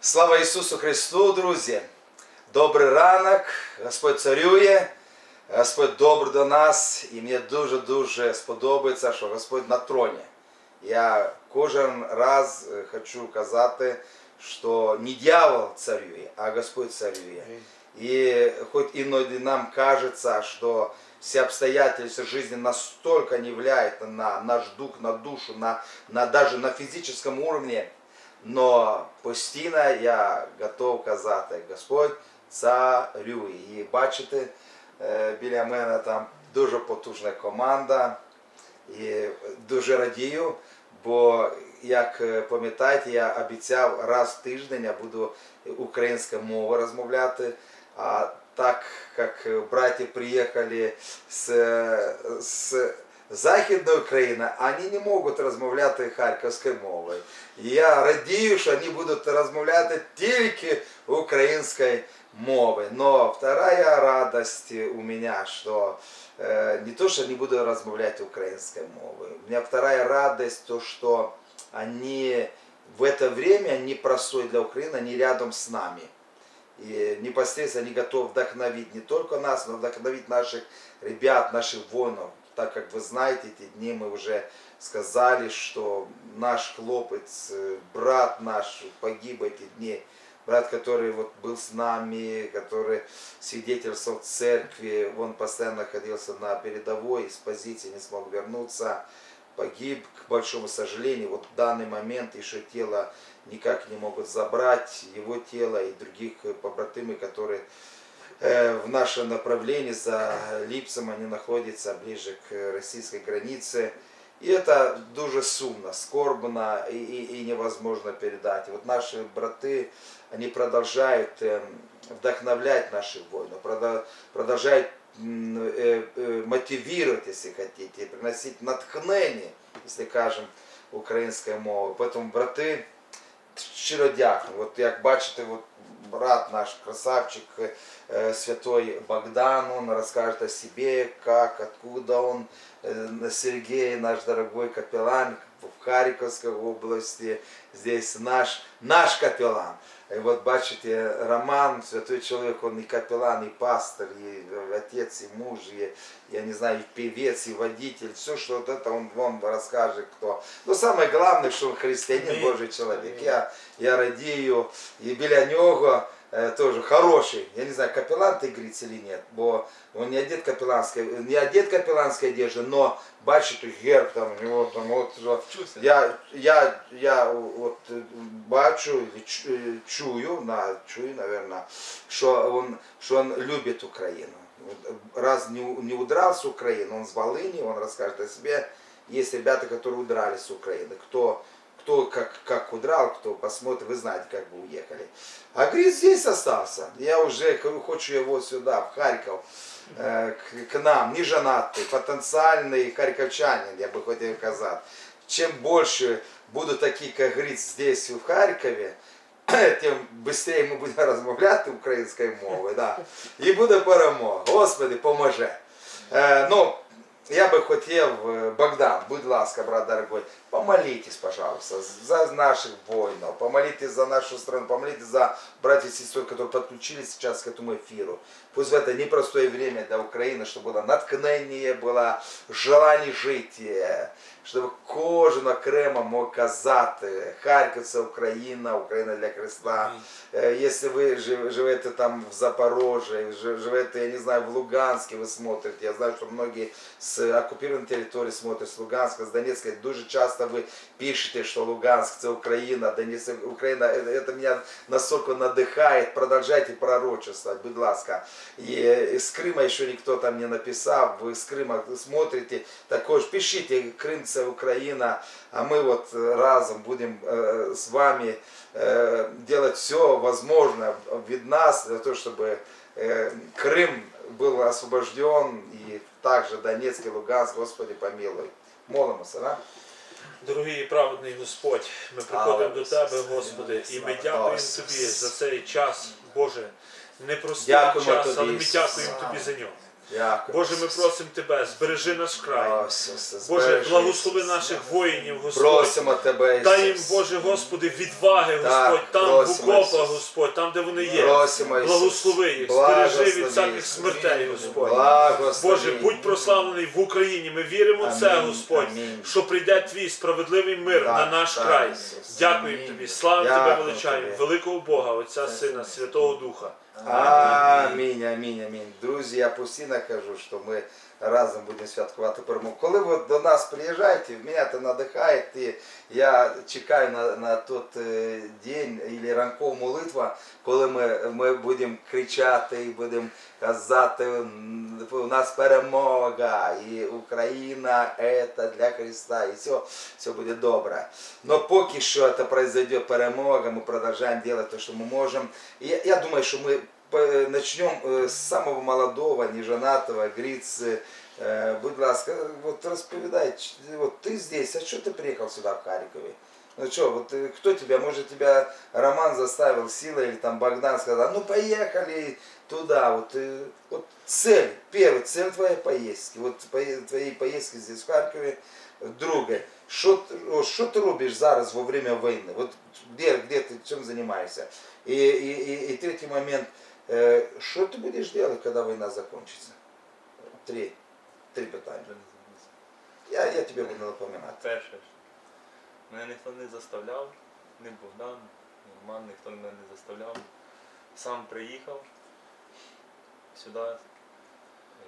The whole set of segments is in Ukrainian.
Слава Ісусу Христу, друзі! Добрий ранок, Господь царює, Господь добрий до нас, і мені дуже-дуже сподобається, що Господь на троні. Я кожен раз е, хочу казати, що не дьявол царює, а Господь царює. И хоть иной нам кажется, что все обстоятельства жизни настолько не влияют на наш дух, на душу, на, на даже на физическом уровне, но постійно я готов казати, Господь царює. І бачите, е, біля мене там дуже потужна команда. І дуже радію, бо як е, пам'ятаєте, я обіцяв раз в тиждень я буду українською мовою розмовляти. А так как братья приехали с, с Західної України, вони не можуть розмовляти харківською мовою. І я радію, що вони будуть розмовляти тільки українською мовою. Но вторая радость у меня, что э, не то, что не буду размовлять украинской мовой. У меня вторая радость, то, что они в это время непростое для Украины, они рядом с нами. И непосредственно они готовы вдохновить не только нас, но вдохновить наших ребят, наших воинов. так как вы знаете, эти дни мы уже сказали, что наш хлопец, э, брат наш погиб эти дни. Брат, который вот был с нами, который свидетельствовал в церкви, он постоянно находился на передовой, с позиции не смог вернуться, погиб, к большому сожалению. Вот в данный момент еще тело никак не могут забрать, его тело и других побратимы, которые в нашем направлении за Липцем, они находятся ближе к российской границе. И это дуже сумно, скорбно и, и, и невозможно передать. И вот наши браты, они продолжают эм, вдохновлять наших воинов, прода- продолжают м, э, э, мотивировать, если хотите, приносить натхнение, если кажем українською мовою. Поэтому, брати, щиро дякую. От як бачите, от брат наш красавчик э, святой Богдан, он расскажет о себе, как, откуда он, Э, Сергей, наш дорогой капеллан в Харьковской области, здесь наш, наш капеллан И вот бачите, Роман, святой человек, он и капеллан, и пастор, и отец, и муж, и, я не знаю, и певец, и водитель, все, что вот это он вам расскажет, кто. Но самое главное, что он христианин, Аминь. Божий человек. Я, я радію, і біля нього е, теж хороший, я не знаю, капеллан ты говорится или нет, бо он не одет капелланской, не одет капелланской одежды, но бачите, герб там, у него там вот, я, я, я от е, бачу, е, чую, на, чую, наверное, що он, що он любит Украину. Вот, Раз не, не удрал с Украины, он с Волыни, он расскажет о себе. Есть ребята, которые удрали с Украины. Кто, кто как, как удрал, кто посмотрит, вы знаете, как бы уехали. А говорит, здесь остался. Я уже хочу его сюда, в Харьков, э, к, к нам, не женатый, потенциальный харьковчанин, я бы хотел сказать. Чем больше будут такие, как говорит, здесь, в Харькове, тим швидше ми будемо розмовляти українською мовою. Да. І буде перемога. Господи, поможе. Е, ну, я би хотів, е, Богдан, будь ласка, брат дорогой, помолитесь, пожалуйста, за наших воинов, помолитесь за нашу страну, помолитесь за братьев и сестер, которые подключились сейчас к этому эфиру. Пусть в это непростое время для Украины, чтобы было наткнение, было желание жить, е, щоб кожен окремо мог казати, Харків це Україна, Україна для Христа. Е, Якщо ви жив- живете там в Запорожжі, жи- живете, я не знаю, в Луганске вы смотрите, я знаю, что многие с оккупированной территории смотрят, с Луганска, с Донецка, дуже часто вы пишете, что Луганск це Україна, Донецк це Україна, это, это меня настолько надихает, продолжайте пророчествовать, будь ласка. И из Крыма еще никто там не написал, вы из Крыма смотрите, також пишите, Крым це Україна, а мы вот э, разом будем э, с вами э, делать все возможное від нас для того, чтобы э, Крым был освобожден и также Донецк и Луганск, Господи помилуй. Молимося, да? Дорогий і праведний Господь, ми приходимо до Слава Тебе, Ісусу Господи, і ми Христу. дякуємо Ісус. Тобі за цей час, Боже, Непростий Дякуємо час, Тобі, але ми дякуємо Тобі за нього. Дякую. Боже, ми просимо Тебе, збережи наш край. Боже, благослови наших воїнів, Господь. Просимо Тебе, Дай їм, Боже, Господи, відваги, Господь, там в окопах, Господь, там, де вони є. Благослови їх, збережи від всяких смертей, Господь. Боже, будь прославлений в Україні. Ми віримо в це, Господь, що прийде твій справедливий мир на наш край. Дякуємо тобі, слава тебе величаємо, великого Бога, Отця, Сина, Святого Духа. Амінь, амінь, амінь. Друзі, я постійно кажу, що ми разом будемо святкувати перемогу. Коли ви до нас приїжджаєте, мене це надихає, і я чекаю на, на той е, день або ранкова молитва, коли ми, ми будемо кричати і будемо казати, «М, у нас перемога, і Україна це для Христа, і все, все буде добре. Но поки що це произойде перемога, ми продовжуємо робити те, що ми можемо. І я, я думаю, що ми по- начнем э, с самого молодого, неженатого, Гриц, э, будь ласка, вот расповедай, ч- вот ты здесь, а что ты приехал сюда в Харькове? Ну что, вот э, кто тебя, может тебя Роман заставил силой или там Богдан сказал, ну поехали туда, вот, э, вот цель, первая цель твоей поездки, вот пое- твоей поездки здесь в Харькове, друга, що, т- о, що ти робиш зараз во время війни? Вот где, где ти чим займаєшся? І, і, і, і третій момент, е, що ти будеш робити, коли війна закінчиться? Три, три питання. Я, я тебе буду напоминати. Перше, мене ніхто не заставляв, ні Богдан, ні Роман, ніхто мене не заставляв. Сам приїхав сюди.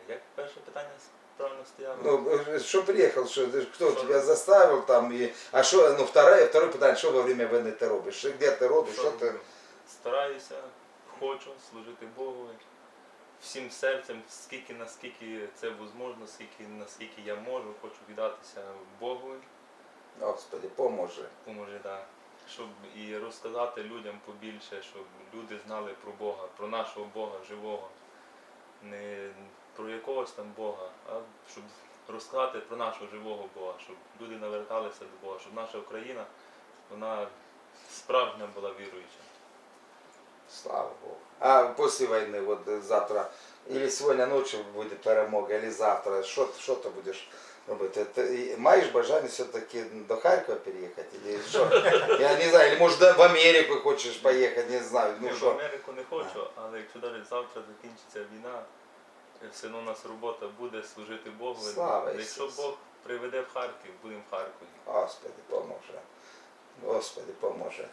Як перше питання правильно стояло? Ну, е, що приїхав, що, хто тебе заставив там, і, а що, ну, второе, второе питання, що во время війни ти робиш? Що, Де ти робиш, що ти? Стараюся, хочу служити Богу. Всім серцем, скільки наскільки це можливо, скільки наскільки я можу, хочу віддатися Богу. Господи, поможе. Поможе, да. Щоб і розказати людям побільше, щоб люди знали про Бога, про нашого Бога живого. Не про якогось там Бога, а щоб розказати про нашого живого Бога, щоб люди наверталися до Бога, щоб наша Україна, вона справжня була віруюча. Слава Богу. А після війни, вот э, завтра, і сьогодні ночі буде перемога, або завтра, що, що ти будеш робити? Ти маєш бажання все-таки до Харкова переїхати? Или що? Я не знаю, или може в Америку хочеш поїхати, не знаю. Ну Ні, в що? Америку не хочу, але якщо навіть завтра закінчиться війна, е, все одно у нас робота буде служити Богу. Слава Якщо Ісусу. Бог приведе в Харків, будемо в Харкові. Господи, поможе. Господи, поможе.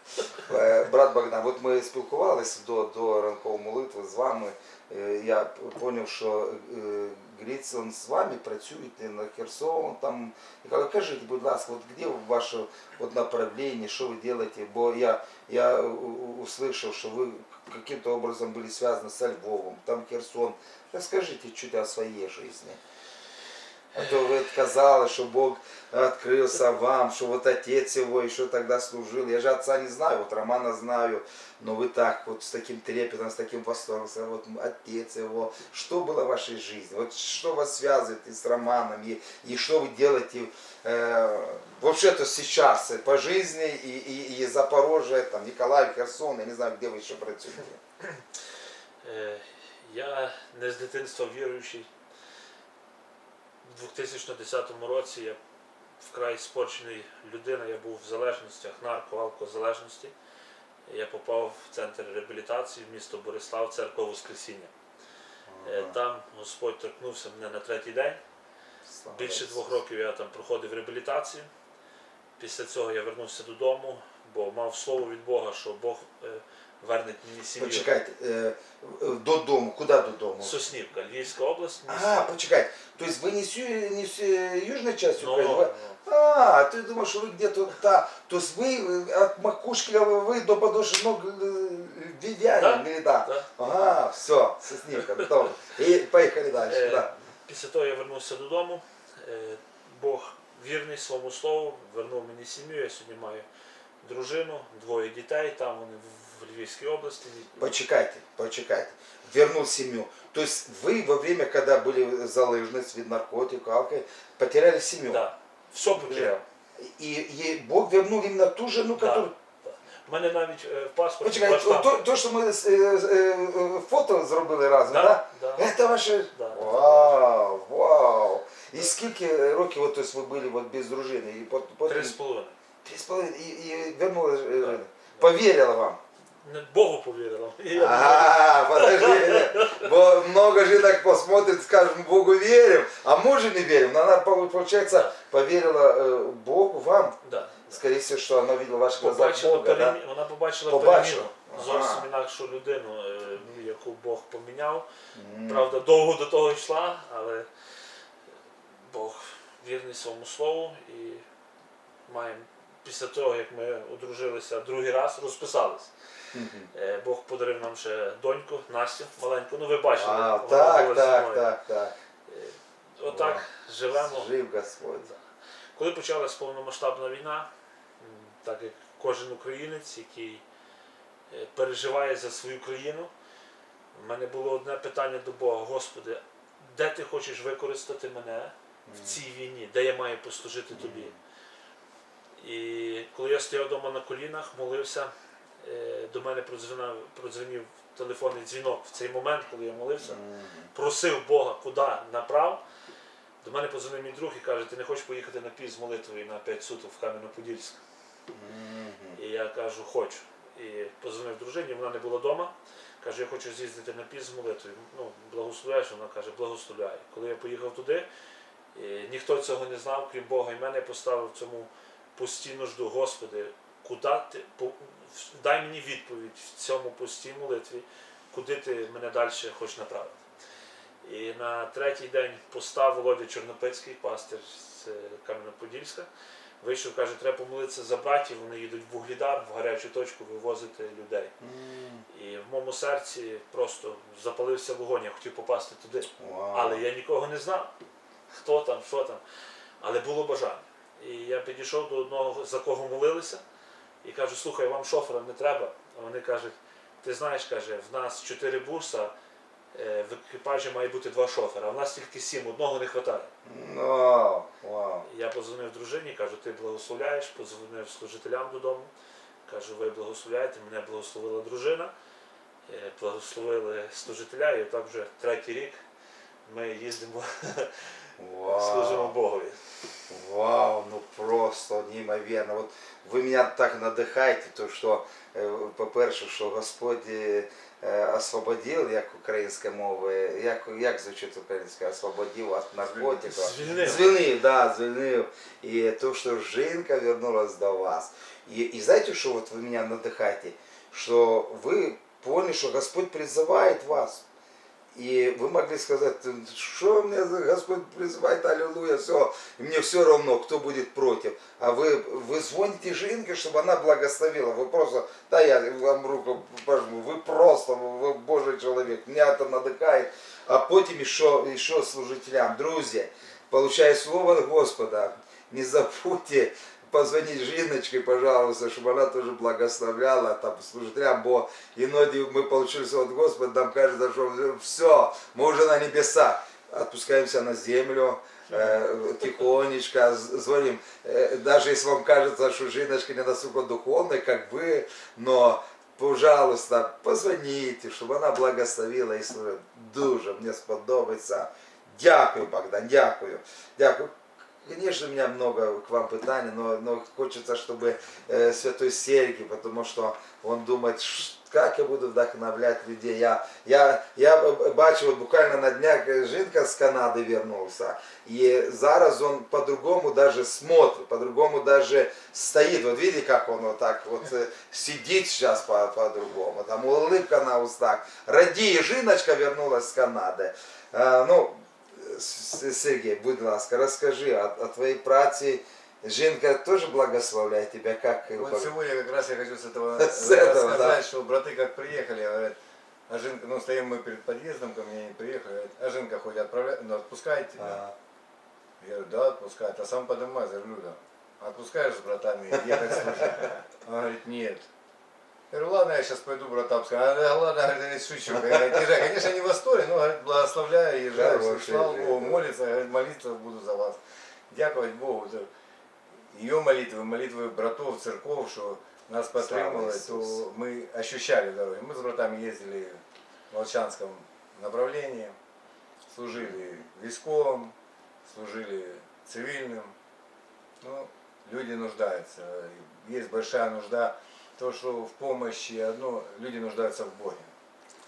Е, Брат Богдан, от ми спілкувалися до, до ранкової молитви з вами. Е, Я зрозумів, що е, Гріц, він з вами працює на Херсон. Там. Я кажу, кажіть, будь ласка, от де ваше от направлення, що ви робите? Бо я, я у- у- услышал, що ви каким-то образом были связаны со Львовом, там Херсон. Расскажите чуть о своей жизни. А то вы сказали, что Бог открылся вам, что вот отец его еще тогда служил. Я же отца не знаю, вот Романа знаю, но вы так вот с таким трепетом, с таким восторгом, вот отец его. Что было в вашей жизни? Вот что вас связывает и с Романом, и, и что вы делаете э, вообще-то сейчас э, по жизни, и, и, и Запорожье, там, Николаев, Херсон, я не знаю, где вы еще працюєте. Е, Я не з дитинства віруючий. У 2010 році я вкрай спорчений людина, я був в залежностях, нарко, алкозалежності. Я попав в центр реабілітації в місто Борислав, церква Воскресіння. Е, Там Господь торкнувся мене на третій день. Слава Більше двох років я там проходив реабілітацію. Після цього я вернувся додому, бо мав слово від Бога, що Бог е, верне мені сім'ю. Почекайте, е, додому, куди додому? Соснівка, Львівська область. місто. А, почекайте, то есть вы не с, ю- не с э, южной частью Ну, Украины? Вы- А, ты думаешь, что вы где-то там. То есть вы э, от макушки головы до подошвы ног э, вивяне, Да, или да? да. Ага, все, соснивка, готово. И поехали дальше, Е, да. Після того я вернувся додому. Е, Бог вірний своєму слову, вернув мені сім'ю. Я сьогодні маю дружину, двоє дітей, там вони в- в Львівській області. Почекайте, почекайте. Вернул семью. То есть вы во время, когда были залыжность, вид наркотиков, алкоголь, потеряли семью. Да. Все потеряв. И, и Бог вернул именно ту жену, Да. которую... У мене навіть е, в паспорті. Почекайте, баштан. то, то, що ми е, е, е, фото зробили разом, Да, да? да. Это ваше... Да. Вау, І скільки років от, тобто, ви були от, без дружини? І пот- потім... Три з половиною. Три з половиною. І, і вернула, е, Так. повірила вам? Богу повірила. Я Ага, подожди. Бо много жинок посмотрит, скажут, мы Богу верим, а мужу не верим. Но она, пол- получается, поверила э, Богу, вам. да. Скорее всего, что она видела в ваших глазах Бога, да? Вона побачила, переміну. Зовсім інакшу людину, е, ну, яку Бог поміняв. Правда, довго до того йшла, але Бог вірний своєму слову і маємо після того, як ми одружилися другий раз, розписались. Е, Бог подарив нам ще доньку, Настю маленьку. Ну ви бачили. А, вона так, була так, так, так. Отак живемо. Жив Господь. Коли почалась повномасштабна війна, м, так як кожен українець, який е, переживає за свою країну, в мене було одне питання до Бога: Господи, де ти хочеш використати мене в цій війні, де я маю послужити тобі? І коли я стояв вдома на колінах, молився, е, до мене продзвонив, продзвонив телефонний дзвінок в цей момент, коли я молився просив Бога, куди направ. До мене подзвонив мій друг і каже, ти не хочеш поїхати на пів з молитвою на 5 суток в Кам'яно-Подільськ? І я кажу, хочу. І позвонив дружині, вона не була вдома. Каже, я хочу з'їздити на пів з молитвою. Ну, благословляєш, вона каже, благословляю. Коли я поїхав туди, і ніхто цього не знав, крім Бога, і мене поставив цьому постійну жду, Господи, куди ти дай мені відповідь в цьому постій молитві, куди ти мене далі хочеш направити. І на третій день постав Володя Чорнопецький, пастир з Кам'яно-Подільська, вийшов, каже, треба помолитися за братів, вони їдуть в Вуглідар, в гарячу точку вивозити людей. М. І в моєму серці просто запалився вогонь, я хотів попасти туди. Вау. Але я нікого не знав, хто там, що там. Але було бажання. І я підійшов до одного, за кого молилися, і кажу, слухай, вам шофера не треба. А вони кажуть, ти знаєш, каже, в нас чотири буса, е, в екіпажі має бути два шофера, а в нас тільки сім, одного не вистачає. Ну, Вау, вау. Я позвонив дружині, кажу, ти благословляєш, позвонив служителям додому. Кажу, ви благословляєте, мене благословила дружина, е, благословили служителя, і отак вже третій рік ми їздимо, служимо Богові. Вау, ну просто неймовірно. От ви мене так надихаєте, то що, е, по-перше, що Господь е, е, освободив, як українська мова, як, як звучить українська, освободив від наркотиків. Звільнив. Звільнив, да, звільнив. І то, що жінка вернулась до вас. І, і знаєте, що от ви мене надихаєте? Що ви поняли, що Господь призиває вас. И вы могли сказать, что мне за Господь призывает, аллилуйя, все, и мне все равно, кто будет против. А вы, вы звоните Жинке, чтобы она благословила. Вы просто, да, я вам руку пожму, вы просто, вы Божий человек, меня это надыхает. А потім еще, еще служителям, друзья, получая слово Господа, не забудьте позвонить Жіночці, пожалуйста, щоб вона теж благословляла там служителям, бо іноді ми получили от Господа, нам кажется, що все, ми вже на небесах. Отпускаемся на землю, э, тихонечко, з- звоним. Э, даже если вам кажется, что Жиночка не настолько духовная, как вы, но, пожалуйста, позвоните, чтобы она благословила і служила. Дуже мені сподобається. Дякую, Богдан, дякую. Дякую. Конечно, у меня много к вам питаний, но, но хочется, чтобы э, святой Сергий, потому что он думает, «Ш- как я буду вдохновлять людей. Я, я, я б- бачу, от буквально на днях э, жінка з Канади вернулся, и зараз он по-другому даже смотрит, по-другому даже стоит. Вот видите, как он вот так вот э, сидит сейчас по- по-другому. Там улыбка на устах. Раді, жіночка вернулась з Канади. Е, ну, С- Сергій, будь ласка, розкажи о, о твоїй праці. Жінка теж благословляє тебе, як Вот сегодня как раз я хочу с этого С этого, рассказать, да. что браты как приехали, говорят, а Жинка, ну стоим мы перед подъездом, ко мне они приехали, говорят, а Жинка хоть отправляет, ну отпускает тебя? А, Я говорю, да, отпускает, а сам подымай, за Люда, отпускаешь с братами ехать служить? Он говорит, нет. Я говорю, ладно, я сейчас пойду скажу. А, ладно, говорит, шучу. Говорит, езжай. Конечно, не в восторге, но говорит, благословляю. Хороший Слава Богу, да. молится, говорит, молиться буду за вас. Дякувати Богу. за Ее молитвы, молитвы братов, церков, что нас Иисусу. то мы ощущали дороги. Мы с братами ездили в Волчанском направлении, служили військовым, служили цивильным. Ну, люди нуждаются. Есть большая нужда. То, что в помощи одно, люди нуждаются в Боге.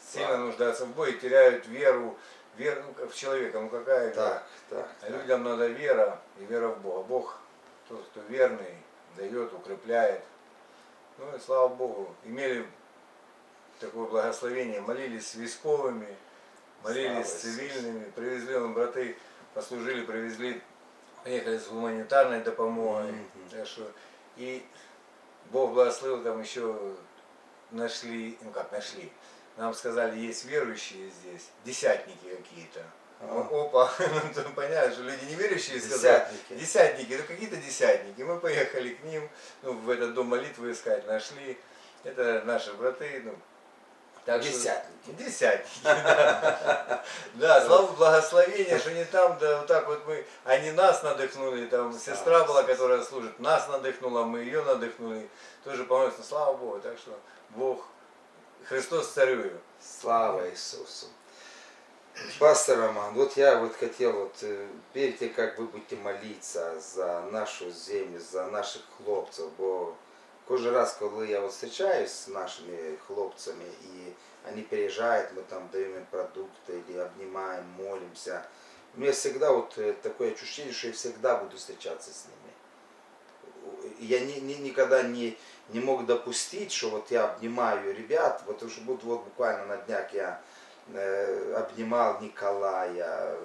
Сильно Слава. нуждаются в Боге, теряют веру, веру ну, в человека. Ну какая вера? Так, так. А так. людям надо вера и вера в Бога. Бог, тот, кто верный, дает, укрепляет. Ну и слава Богу, имели такое благословение, молились с військовыми, молились с Слава Ісусу. цивильными, привезли нам браты, послужили, привезли, приехали с гуманитарной допомогой. Мгм. Так что, и Бог благословил, там еще нашли, ну как нашли, нам сказали, есть верующие здесь, десятники какие-то. А. Опа, ну, ты понятно, что люди неверующие сказали, Десятники. Десятники, ну какие-то десятники. Мы поехали к ним, ну, в этот дом молитвы искать, нашли. Это наши браты, ну, так что- Десятники. Десятники, да. Да, слава благословения, что не там, да вот так вот мы, они нас надыхнули, там сестра была, которая служит, нас надыхнула, мы ее надыхнули, тоже помолились, слава Богу, так что Бог, Христос царюет. Слава Иисусу. Пастор Роман, вот я вот хотел, вот э, перед тем, как вы будете молиться за нашу землю, за наших хлопців, бо кожен раз, коли я вот встречаюсь с нашими хлопцами, и они приезжают, мы там даем им продукты, или обнимаем, молимся, у меня всегда вот такое ощущение, что я всегда буду встречаться с ними. Я ни, ни- никогда не, не мог допустить, что вот я обнимаю ребят, вот уже вот, вот буквально на днях я э, обнимал Николая,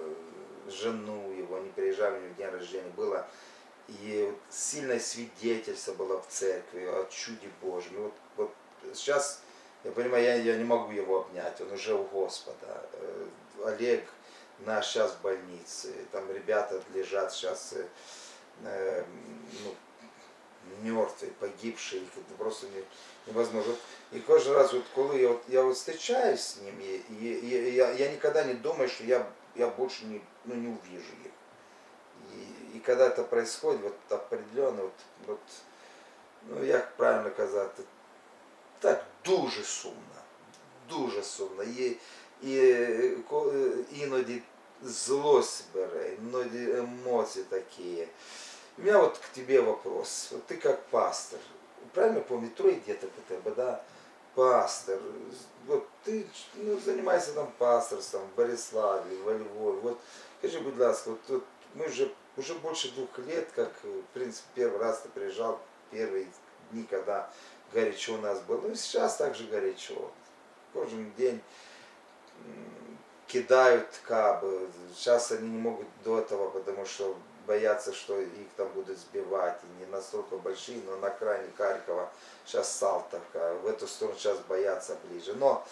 жену его, они приезжали, у него день рождения было, и вот сильное свидетельство было в церкви о чуде Божьем. И вот, вот сейчас, я понимаю, я, я не могу его обнять, он уже у Господа. Э, Олег наш сейчас в больнице, там ребята лежат сейчас э, э, ну, мертвые, погибшие, это просто не- невозможно. І кожен раз, от коли я, от, я от встречаюсь с ними, и, и я, я никогда не думаю, что я, я больше не, ну, не увижу их И, и когда это происходит, вот определенно, вот, вот, ну як правильно казати, так дуже сумно, дуже сумно. І, і е, ко- е, іноді злость бере, іноді емоції такі. У меня вот к тебе вопрос. Вот ты как пастор, правильно помню, трое деток у тебя, да? Пастор. Вот ты ну, занимаешься там пасторством в Бориславе, во Львове. Вот скажи, будь ласка, вот, вот мы уже, уже больше двух лет, как, э, в принципе, первый раз ты приезжал, первые дни, когда горячо у нас было. Ну и сейчас также горячо. Кожен день кидают кабы. Сейчас они не могут до этого, потому что боятся, что их там будут сбивать. И не настолько большие, но на крайне Харькова сейчас Салтовка. В эту сторону сейчас боятся ближе. Но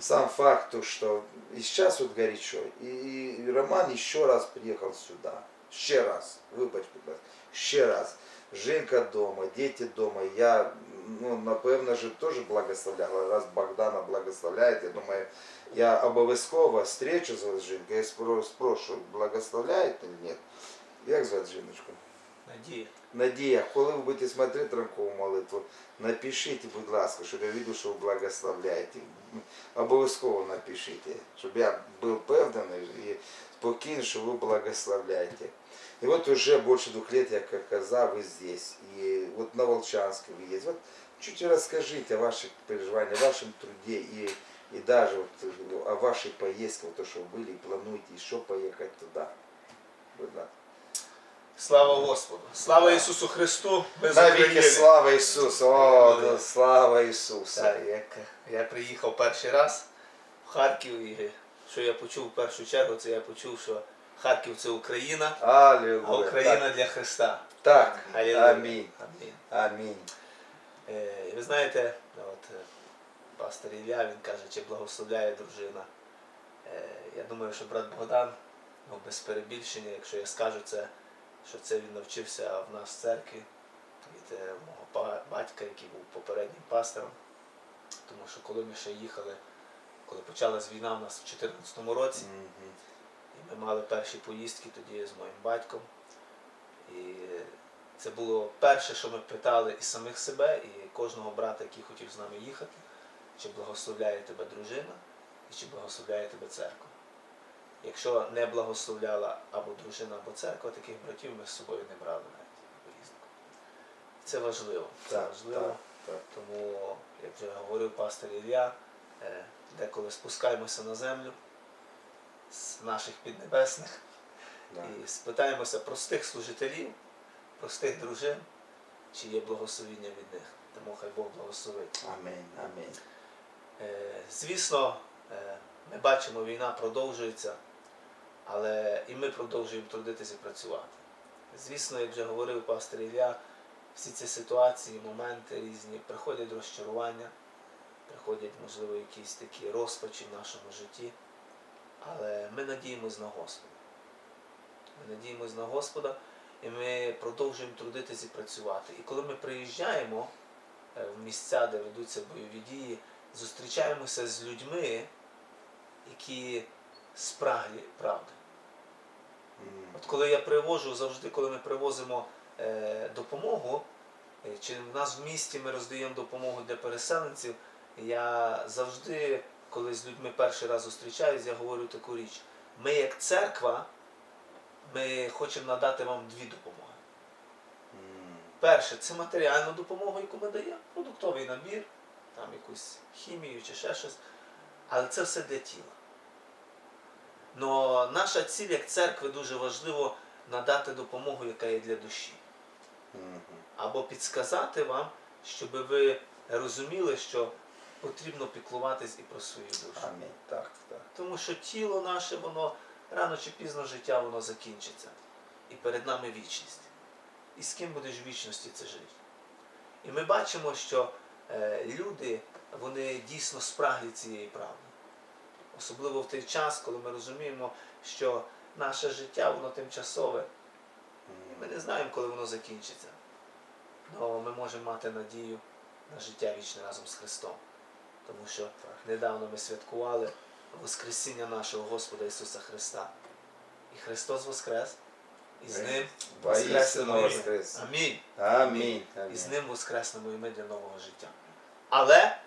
сам факт, то, что и сейчас вот горячо. И Роман еще раз приехал сюда. Ще раз. Вибач, будь ласка. Ще раз. Женька дома, дети дома. Я, ну, напевно, же теж благословляла. Раз Богдана благословляет, я думаю, я обов'язково встречу з Женькою. Я спро- спрошу, благословляет или нет. Як звати жіночку? Надія. Надія, коли ви будете смотрети ранкову молитву, напишіть, будь ласка, щоб я бачив, що ви благословляєте. Обов'язково напишіть, щоб я був певний і спокійний, що ви благословляєте. И вот уже больше двух лет, я как казав, вы здесь. И вот на Волчанске вы есть. Вот чуть расскажите о ваших переживаниях, о вашем труде и, и даже вот о вашей поездке, вот то, что вы были, и плануете еще поехать туда. Будь ласка. Слава Господу! Слава Ісусу Христу! Навіки слава Ісусу! О, да, слава Ісусу! Так, як я приїхав перший раз в Харків, і що я почув в першу чергу, це я почув, що Харків це Україна, Аллилуйя! а Україна для Христа. Так, так. Алілуя. амінь. Амінь. Амінь. Е, ви знаєте, от е, пастор Ілля, він каже, чи благословляє дружина. Е, я думаю, що брат Богдан, ну без перебільшення, якщо я скажу це, що це він навчився в нас в церкві від е, мого батька, який був попереднім пастором. Тому що коли ми ще їхали, коли почалась війна в нас в 2014 році, Мгм. і ми мали перші поїздки тоді з моїм батьком. І це було перше, що ми питали і самих себе, і кожного брата, який хотів з нами їхати, чи благословляє тебе дружина, і чи благословляє тебе церква. Якщо не благословляла або дружина, або церква, таких братів ми з собою не брали навіть поїздку. Це важливо. Це Так, важливо. так, так. Тому, як вже говорив пастор Ілля, е, деколи спускаємося на землю з наших піднебесних Да. і спитаємося простих служителів, простих дружин, чи є благословіння від них. Тому хай Бог благословить. Амінь, амінь. Е, Звісно, е, ми бачимо, війна продовжується, але і ми продовжуємо трудитися і працювати. Звісно, як вже говорив пастор Ілля, всі ці ситуації, моменти різні, приходять розчарування, приходять, можливо, якісь такі розпачі в нашому житті. Але ми надіємось на Господа. Ми надіємось на Господа і ми продовжуємо трудитися і працювати. І коли ми приїжджаємо е, в місця, де ведуться бойові дії, зустрічаємося з людьми, які спраглі правди. От коли я привожу, завжди, коли ми привозимо е, допомогу, е, чи в нас в місті ми роздаємо допомогу для переселенців, я завжди, коли з людьми перший раз зустрічаюсь, я говорю таку річ. Ми як церква, ми хочемо надати вам дві допомоги. Перше, це матеріальну допомогу, яку ми даємо, продуктовий набір, там якусь хімію чи ще щось. Але це все для тіла. Но наша ціль як церкви дуже важливо надати допомогу, яка є для душі. Або підсказати вам, щоб ви розуміли, що потрібно піклуватись і про свою душу. Амінь. Так, так. Тому що тіло наше, воно рано чи пізно життя воно закінчиться. І перед нами вічність. І з ким будеш в вічності це жити? І ми бачимо, що е, люди, вони дійсно спраглі цієї правди. Особливо в той час, коли ми розуміємо, що наше життя воно тимчасове, і ми не знаємо, коли воно закінчиться. Але ми можемо мати надію на життя вічне разом з Христом. Тому що недавно ми святкували Воскресіння нашого Господа Ісуса Христа. І Христос Воскрес, і з Ним воскреснемо воскрес. Амінь. Амінь. І з ним воскреснемо і ми для нового життя. Але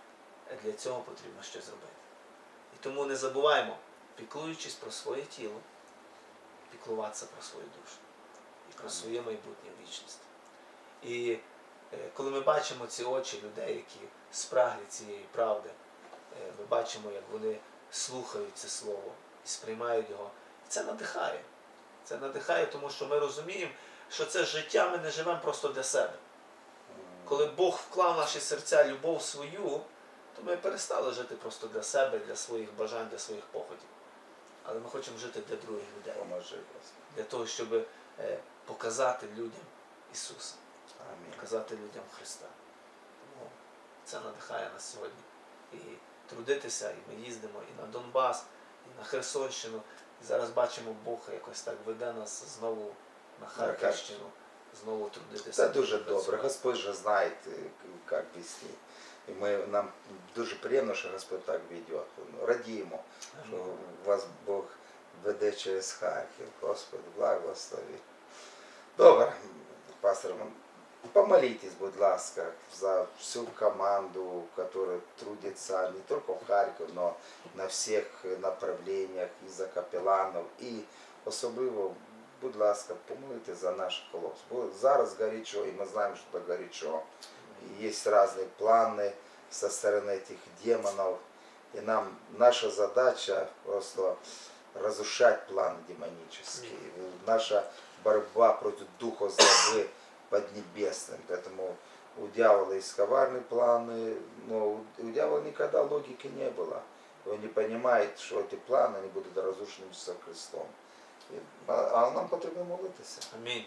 для цього потрібно щось зробити. Тому не забуваємо, піклуючись про своє тіло, піклуватися про свою душу і про своє майбутнє в вічності. І е, коли ми бачимо ці очі людей, які спраглі цієї правди, е, ми бачимо, як вони слухають це слово і сприймають його. Це надихає. Це надихає, тому що ми розуміємо, що це життя ми не живемо просто для себе. Коли Бог вклав в наші серця любов свою, то ми перестали жити просто для себе, для своїх бажань, для своїх походів. Але ми хочемо жити для других людей, Поможи, для того, щоб е, показати людям Ісуса, Амінь. показати людям Христа. Тому це надихає нас сьогодні. І трудитися, і ми їздимо і на Донбас, і на Херсонщину. І зараз бачимо, Бог якось так веде нас знову на Харківщину, знову трудитися. Це дуже добре. Господь же знає, як вести. І ми, нам дуже приємно, що Господь так веде. Радіємо, що вас Бог веде через Харків. Господь, благослови. Добре, пастор, помолитесь, будь ласка, за всю команду, которая трудится не только в Харкові, но на всіх направленнях і за капеланів, і особливо, будь ласка, помолите за наш колос. Бо зараз горячо, і ми знаємо, що це горячо. И есть разные планы со стороны этих демонов. И нам наша задача просто разрушать планы демонические. Наша борьба против духа злобы поднебесным. Поэтому у дьявола есть коварные планы, но у у дьявола никогда логики не было. И Он не понимает, что эти планы они будут разрушены со Христом. І- А а нам потрібно молитися. Амінь. Амінь.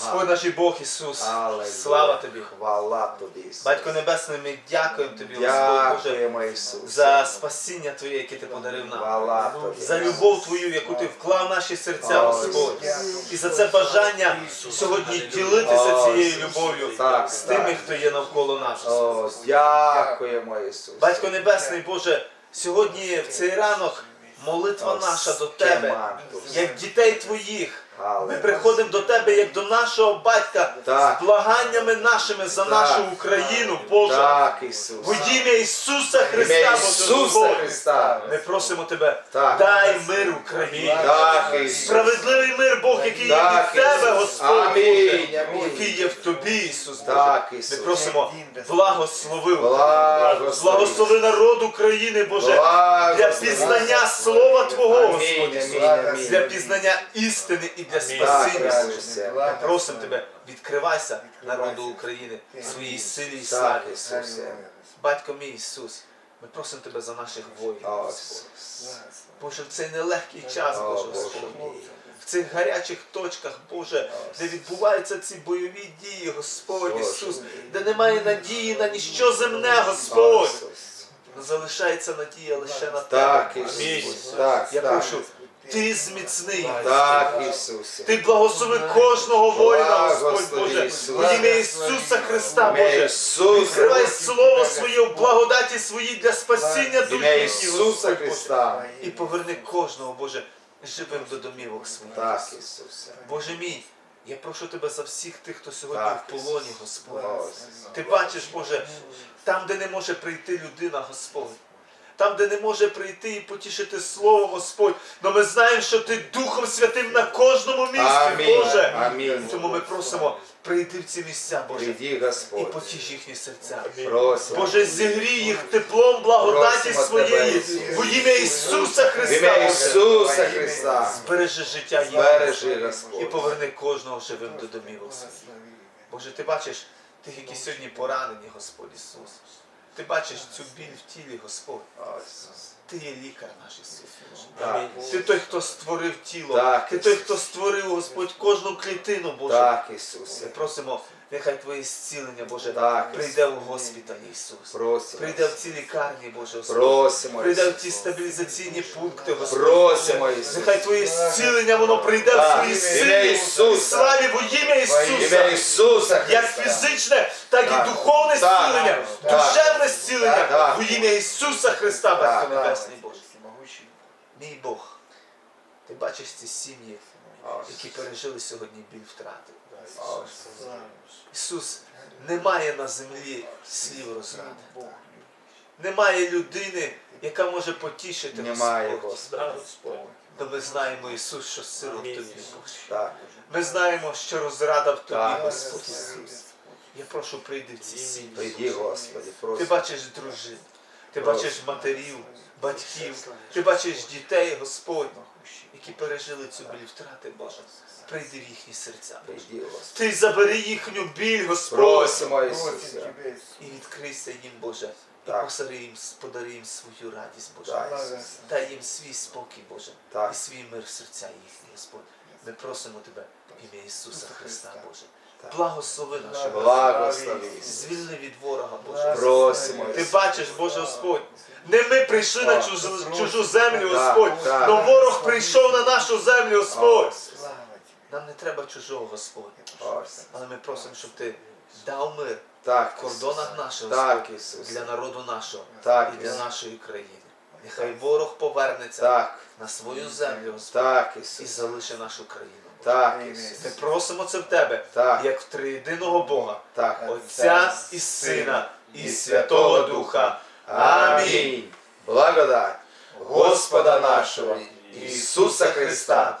Господь наш і Бог Ісус, Алелуя. слава Тобі. Хвала тобі, Ісус. Батько Небесний, ми дякуємо Тобі, Господь Боже, Ісус. за спасіння Твоє, яке Ти подарив нам. Хвала тобі. За любов Твою, яку Ти вклав в наші серця, Господь. І за це бажання сьогодні ділитися цією любов'ю Так, з тими, так. хто є навколо нас. О, дякуємо, Ісус. Батько Небесний, Боже, сьогодні в цей ранок молитва наша до Тебе, як дітей Твоїх, Ми приходимо до Тебе як до нашого батька Так. з благаннями нашими за Так. нашу Україну, Боже. Так, Ісус. В ім'я Ісуса Христа, Ісуса Христа. Ми просимо Тебе, Так. дай мир Україні. Так, Ісус. Справедливий мир, Бог, який є від Тебе, Господь, Амінь, Боже, який є в Тобі, Ісус Боже. Так, Ми просимо, благослови Благослови. Благослови народ України, Боже, для пізнання Слова Твого, Господь. Для пізнання істини і для Так, спасіння. Просимо Тебе, відкривайся народу України в своїй силі і славі. Батько мій Ісус, ми просимо Тебе за наших воїнів. Боже, в цей нелегкий час, Боже Господь. В цих гарячих точках, Боже, де відбуваються ці бойові дії, Господь Ісус, де немає надії на ніщо земне, Господь. Залишається надія лише на Так, Ісус. Так, Я прошу, Ти зміцний. Так, Ісусе. Ти благослови кожного воїна, Господь Боже, в ім'я Ісуса Христа, Боже. Відкривай слово своє в благодаті своїй для спасіння душі Ісуса Христа. І поверни кожного, Боже, живим до домівок своїх. Так, Ісусе. Боже мій, я прошу тебе за всіх тих, хто сьогодні Так, в полоні, Господь. Ти бачиш, Боже, там, де не може прийти людина, Господь. Там, де не може прийти і потішити слово, Господь. Но ми знаємо, що ти Духом Святим на кожному місці, Амінь. Боже. Амінь. Тому ми просимо, прийди в ці місця, Боже, Прийди, і Господь. потіш їхні серця. Просимо. Боже, зігрій їх теплом благодаті Просимо своєї. Тебе, В ім'я Ісуса В Христа. ім'я Боже. Ісуса Христа. Збережи життя їх. Бережи, І Господь. поверни кожного живим до домівок своїх. Боже, ти бачиш тих, які сьогодні поранені, Господь Ісус. Ти бачиш цю біль в тілі, Господь. Ти є лікар наш Ісус. Так. Ти той, хто створив тіло. Так, Ти той, хто створив, Господь, кожну клітину, Божу. Так, Ми Ісусе. просимо, нехай Твоє зцілення, Боже, Так, прийде в госпіталі, Ісус. Просимо. Прийде в ці лікарні, Боже, Господь. Просимо, Прийде в ті стабілізаційні пункти, Господь. Просимо, Ісус. Нехай Твоє зцілення, воно прийде в своїй в силі Ісуса. славі во ім'я Ісуса. Ісуса Як фізичне, так і духовне зцілення, душевне зцілення во ім'я Ісуса Христа, Батько. Небесний Боже. Мій Бог, ти бачиш ці сім'ї, які пережили сьогодні біль втрати. Ісус, немає на землі слів розради. Немає людини, яка може потішити Немає, Господь. Господи. Да, ми знаємо, Ісус, що сила в тобі, Боже. Ми знаємо, що розрада в тобі, Господь Ісус. Я прошу, прийди в ці сім'ї. Ти бачиш дружин, ти бачиш матерів, батьків, ти бачиш дітей, Господь, які пережили цю біль втрати, Боже. Прийди в їхні серця. Прийди. Ти забери їхню біль, Господь, Просимо, Ісусе. і відкрийся їм, Боже. І Так. посади їм, подари їм свою радість, Боже. Так, Ісусе. Дай їм свій спокій, Боже, Так. і свій мир в серця їхні, Господь. Ми просимо Тебе в ім'я Ісуса Христа, Боже. Так. Благослови нашого. Благослови. Звільни від ворога, Боже. Просимо, Ти бачиш, Боже Господь, не ми прийшли на чужу, чужу землю, Так, Господь, так. но ворог прийшов на нашу землю, Господь. Нам не треба чужого, Ісусе. але ми просимо, щоб ти дав мир Так, в кордонах наших, Так, Господь, для народу нашого Так, і для нашої країни. Нехай ворог повернеться Так, на свою землю, Господь, так, і залиши нашу країну. Так, Ми просимо це в Тебе, Так, як в триєдиного Бога, так. Отця і Сина, і Святого Духа. Амінь. Благодать Господа нашого Ісуса Христа